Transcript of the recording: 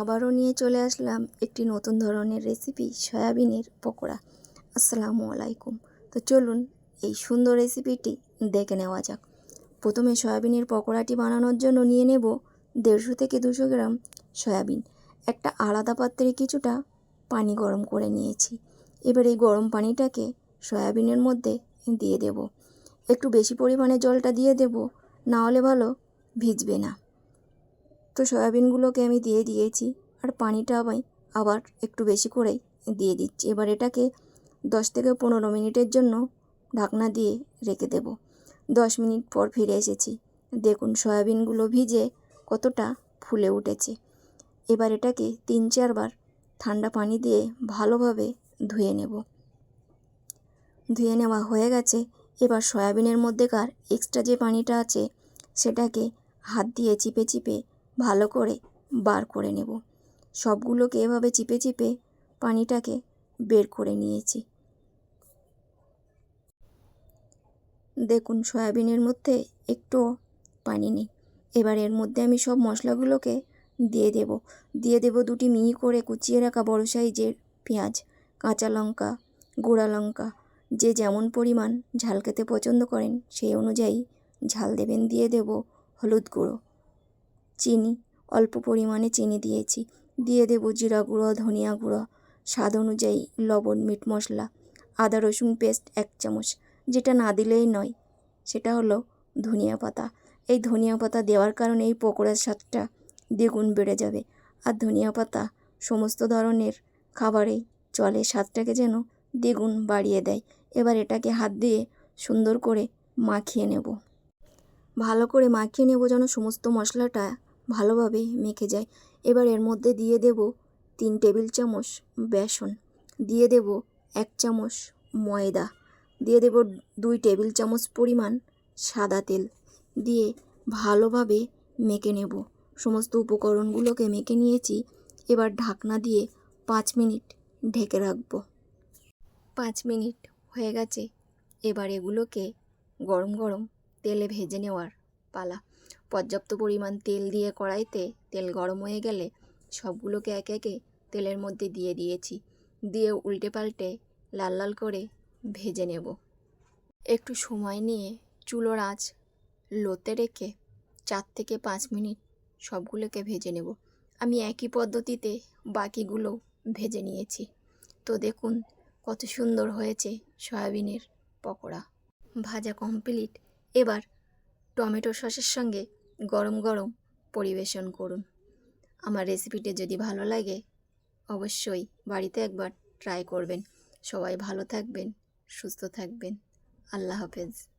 আবারও নিয়ে চলে আসলাম একটি নতুন ধরনের রেসিপি সয়াবিনের পকোড়া। আসসালামু আলাইকুম। তো চলুন এই সুন্দর রেসিপিটি দেখে নেওয়া যাক। প্রথমে সয়াবিনের পকোড়াটি বানানোর জন্য নিয়ে নেব দেড়শো থেকে দুশো গ্রাম সয়াবিন। একটা আলাদা পাত্রে কিছুটা পানি গরম করে নিয়েছি। এবার এই গরম পানিটাকে সয়াবিনের মধ্যে দিয়ে দেব। একটু বেশি পরিমাণে জলটা দিয়ে দেব, না হলে ভালো ভিজবে না। তো সয়াবিনগুলোকে আমি দিয়ে দিয়েছি আর পানিটা আমি আবার একটু বেশি করেই দিয়ে দিচ্ছি। এবার এটাকে দশ থেকে পনেরো মিনিটের জন্য ঢাকনা দিয়ে রেখে দেব। দশ মিনিট পর ফিরে এসেছি। দেখুন, সয়াবিনগুলো ভিজে কতটা ফুলে উঠেছে। এবার এটাকে তিন চারবার ঠান্ডা পানি দিয়ে ভালোভাবে ধুয়ে নেব। ধুয়ে নেওয়া হয়ে গেছে। এবার সয়াবিনের মধ্যেকার এক্সট্রা যে পানিটা আছে, সেটাকে হাত দিয়ে চিপে চিপে ভালো করে বার করে নেব। সবগুলোকে এভাবে চিপে চিপে পানিটাকে বের করে নিয়েছি। দেখুন, সয়াবিনের মধ্যে একটুও পানি নেই। এবার এর মধ্যে আমি সব মশলাগুলোকে দিয়ে দেব। দিয়ে দেব দুটি মিহি করে কুচিয়ে রাখা বড় সাইজের পেঁয়াজ, কাঁচা লঙ্কা, গোড়া লঙ্কা। যে যেমন পরিমাণ ঝাল খেতে পছন্দ করেন, সেই অনুযায়ী ঝাল দেবেন। দিয়ে দেব হলুদ গুঁড়ো। চিনি, অল্প পরিমাণে চিনি দিয়েছি। দিয়ে দেবো জিরা গুঁড়ো, ধনিয়া গুঁড়ো, স্বাদ অনুযায়ী লবণ, মিট মশলা, আদা, রসুন পেস্ট এক চামচ। যেটা না দিলেই নয়, সেটা হলো ধনিয়া পাতা। এই ধনিয়া পাতা দেওয়ার কারণে এই পকোড়ার স্বাদটা দ্বিগুণ বেড়ে যাবে। আর ধনিয়া পাতা সমস্ত ধরনের খাবারেই চলে। স্বাদটাকে যেন দ্বিগুণ বাড়িয়ে দেয়। এবার এটাকে হাত দিয়ে সুন্দর করে মাখিয়ে নেব। ভালো করে মাখিয়ে নেব যেন সমস্ত মশলাটা ভালোভাবে মেখে যায়। এবার এর মধ্যে দিয়ে দেব তিন টেবিল চামচ বেসন, দিয়ে দেব এক চামচ ময়দা, দিয়ে দেব দুই টেবিল চামচ পরিমাণ সাদা তেল। দিয়ে ভালোভাবে মেখে নেব। সমস্ত উপকরণগুলোকে মেখে নিয়েছি। এবার ঢাকনা দিয়ে পাঁচ মিনিট ঢেকে রাখব। পাঁচ মিনিট হয়ে গেছে। এবার এগুলোকে গরম গরম তেলে ভেজে নেওয়ার পালা। পর্যাপ্ত পরিমাণ তেল দিয়ে কড়াইতে তেল গরম হয়ে গেলে সবগুলোকে একে একে তেলের মধ্যে দিয়ে দিয়েছি। দিয়ে উল্টে পাল্টে লাল লাল করে ভেজে নেব। একটু সময় নিয়ে চুলোর আঁচ লোতে রেখে চার থেকে পাঁচ মিনিট সবগুলোকে ভেজে নেব। আমি একই পদ্ধতিতে বাকিগুলো ভেজে নিয়েছি। তো দেখুন কত সুন্দর হয়েছে সয়াবিনের পকোড়া। ভাজা কমপ্লিট। এবার টমেটো সসের সঙ্গে গরম গরম পরিবেশন করুন। আমার রেসিপিটি যদি ভালো লাগে, অবশ্যই বাড়িতে একবার ট্রাই করবেন। সবাই ভালো থাকবেন, সুস্থ থাকবেন। আল্লাহ হাফেজ।